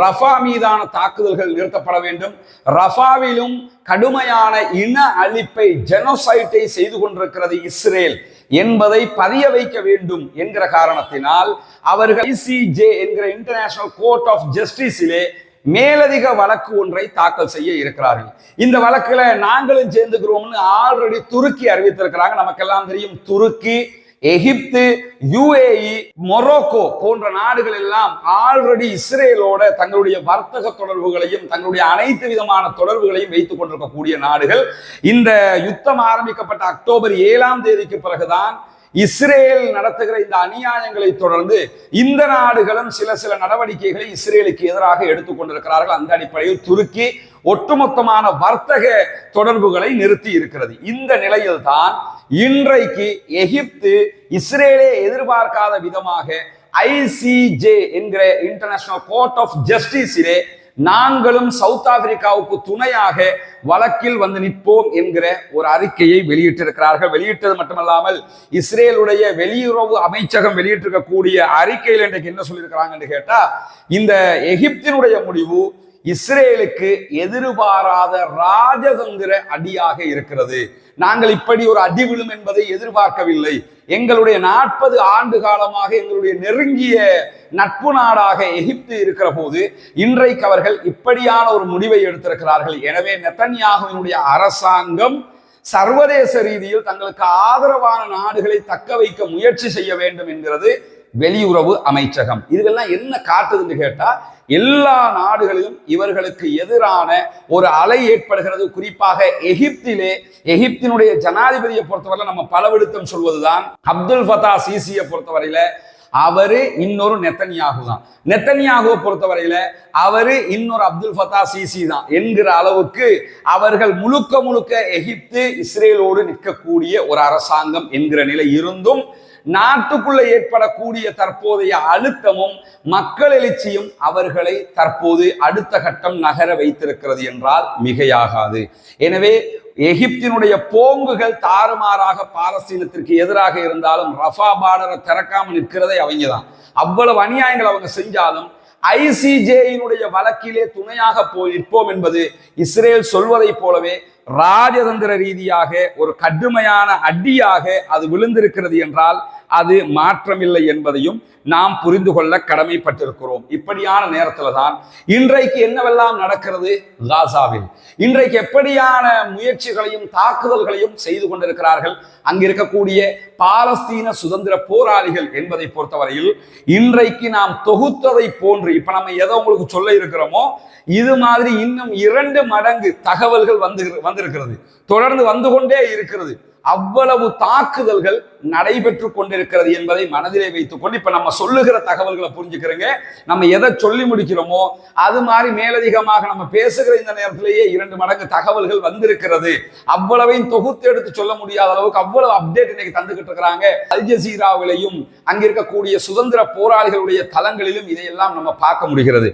Rafah மீதான தாக்குதல்கள் நிறுத்தப்பட வேண்டும். ரஃபாவிலும் கடுமையான இன அழிப்பை ஜெனோசைட்டை செய்து கொண்டிருக்கிறது இஸ்ரேல் என்பதை பதிய வைக்க வேண்டும் என்கிற காரணத்தினால் அவர்கள் ஐசிஜே என்கிற இன்டர்நேஷனல் கோர்ட் ஆஃப் ஜஸ்டிஸிலே மேலதிக வழக்கு ஒன்றை தாக்கல் செய்ய இருக்கிறார்கள். இந்த வழக்குல நாங்களும் சேர்ந்துக்கிறோம்னு ஆல்ரெடி துருக்கி அறிவித்திருக்கிறாங்க. நமக்கெல்லாம் தெரியும் துருக்கி எகிப்து யுஏஇ மொரோக்கோ போன்ற நாடுகள் எல்லாம் ஆல்ரெடி இஸ்ரேலோட தங்களுடைய வர்த்தக தொடர்புகளையும் தங்களுடைய அனைத்து விதமான தொடர்புகளையும் வைத்துக் கொண்டிருக்கக்கூடிய நாடுகள். இந்த யுத்தம் ஆரம்பிக்கப்பட்ட அக்டோபர் ஏழாம் தேதிக்கு பிறகுதான் இஸ்ரேல் நடத்துகிற இந்த அநியாயங்களை தொடர்ந்து இந்த நாடுகளும் சில சில நடவடிக்கைகளை இஸ்ரேலுக்கு எதிராக எடுத்துக்கொண்டிருக்கிறார்கள் அந்த அடிப்படையில் துருக்கி ஒட்டுமொத்தமான வர்த்தக தொடர்புகளை நிறுத்தி இருக்கிறது. இந்த நிலையில் தான் இன்றைக்கு எகிப்து இஸ்ரேலே எதிர்பார்க்காத விதமாக ஐசிஜே என்கிற இன்டர்நேஷனல் கோர்ட் ஆஃப் ஜஸ்டிஸிலே நாங்களும் சவுத் ஆப்பிரிக்காவுக்கு துணையாக வழக்கில் வந்து நிற்போம் என்கிற ஒரு அறிக்கையை வெளியிட்டிருக்கிறார்கள். வெளியிட்டது மட்டுமல்லாமல் இஸ்ரேலுடைய வெளியுறவு அமைச்சகம் வெளியிட்டிருக்கக்கூடிய அறிக்கையில் இன்றைக்கு என்ன சொல்லியிருக்கிறாங்கன்னு கேட்டா இந்த எகிப்தினுடைய முடிவு இஸ்ரேலுக்கு எதிர்பாராத ராஜதந்திர அடியாக இருக்கிறது. நாங்கள் இப்படி ஒரு அடி விழும் என்பதை எதிர்பார்க்கவில்லை. எங்களுடைய நாற்பது ஆண்டு காலமாக எங்களுடைய நெருங்கிய நட்பு நாடாக எகிப்து இருக்கிற போது இன்றைக்கு அவர்கள் இப்படியான ஒரு முடிவை எடுத்திருக்கிறார்கள். எனவே நெத்தன்யாகுவினுடைய அரசாங்கம் சர்வதேச ரீதியில் தங்களுக்கு ஆதரவான நாடுகளை தக்க வைக்க முயற்சி செய்ய வேண்டும் என்கிறது. வெளியுறவு அமைச்சகம். இதெல்லாம் என்ன காட்டுதுன்னு கேட்டா எல்லா நாடுகளிலும் இவர்களுக்கு எதிரான ஒரு அலை ஏற்படுகிறது. குறிப்பாக எகிப்திலே எகிப்தினுடைய ஜனாதிபதியை பொறுத்தவரை நம்ம பலவிடுத்தம் சொல்வதுதான். அப்துல் ஃபதா சிசியை பொறுத்தவரையில அவரு இன்னொரு நெத்தன்யாகு தான் நெத்தன்யாகுவை பொறுத்தவரையில அவரு இன்னொரு அப்துல் ஃபதா சிசி தான் என்கிற அளவுக்கு அவர்கள் முழுக்க முழுக்க எகிப்து இஸ்ரேலோடு நிற்கக்கூடிய ஒரு அரசாங்கம் என்கிற நிலை இருந்தும் நாட்டுக்குள்ள ஏற்படக்கூடிய தற்போதைய அழுத்தமும் மக்கள் எழுச்சியும் அவர்களை தற்போது அடுத்த கட்டம் நகர வைத்திருக்கிறது என்றால் மிகையாகாது. எனவே எகிப்தினுடைய போங்குகள் தாறுமாறாக பாலஸ்தீனத்திற்கு எதிராக இருந்தாலும் ரஃபா பார்டரை திறக்காம நிற்கிறதே அவங்க தான் அவ்வளவு அநியாயங்கள் அவங்க செஞ்சாலும் ஐசிஜேயினுடைய வழக்கிலே துணையாக போய் நிற்போம் என்பது இஸ்ரேல் சொல்வதைப் போலவே ராஜதந்திர ரீதியாக ஒரு கடுமையான அடியாக அது விழுந்திருக்கிறது என்றால் அது மாற்றமில்லை என்பதையும் நாம் புரிந்து கொள்ள கடமைப்பட்டிருக்கிறோம். இப்படியான நேரத்தில் தான் இன்றைக்கு என்னவெல்லாம் நடக்கிறது? காசாவில். இன்றைக்கு எப்படியான முயற்சிகளையும் தாக்குதல்களையும் செய்து கொண்டிருக்கிறார்கள்? அங்கிருக்கக்கூடிய பாலஸ்தீன சுதந்திர போராளிகள் என்பதை பொறுத்தவரையில் இன்றைக்கு நாம் தொகுத்ததை போன்று இப்ப நம்ம எதை உங்களுக்கு சொல்ல இருக்கிறோமோ இது மாதிரி இன்னும் இரண்டு மடங்கு தகவல்கள் வந்து வந்திருக்கிறது. தொடர்ந்து வந்து கொண்டே இருக்கிறது. அவ்வளவு தாக்குதல்கள் நடைபெற்று கொண்டிருக்கிறது என்பதை மனதிலே வைத்துக் கொண்டு இப்ப நம்ம சொல்லுகிற தகவல்களை புரிஞ்சுக்கிறோங்க. நம்ம எதை சொல்லி முடிக்கிறோமோ அது மாதிரி மேலதிகமாக நம்ம பேசுகிற இந்த நேரத்திலேயே இரண்டு மடங்கு தகவல்கள் வந்திருக்கிறது. அவ்வளவையும் தொகுத்து எடுத்து சொல்ல முடியாத அளவுக்கு அவ்வளவு அப்டேட் இன்னைக்கு தந்துகிட்டு இருக்கிறாங்க. அல் ஜசீராவிலையும் சுதந்திர போராளிகளுடைய தளங்களிலும் இதையெல்லாம் நம்ம பார்க்க முடிகிறது.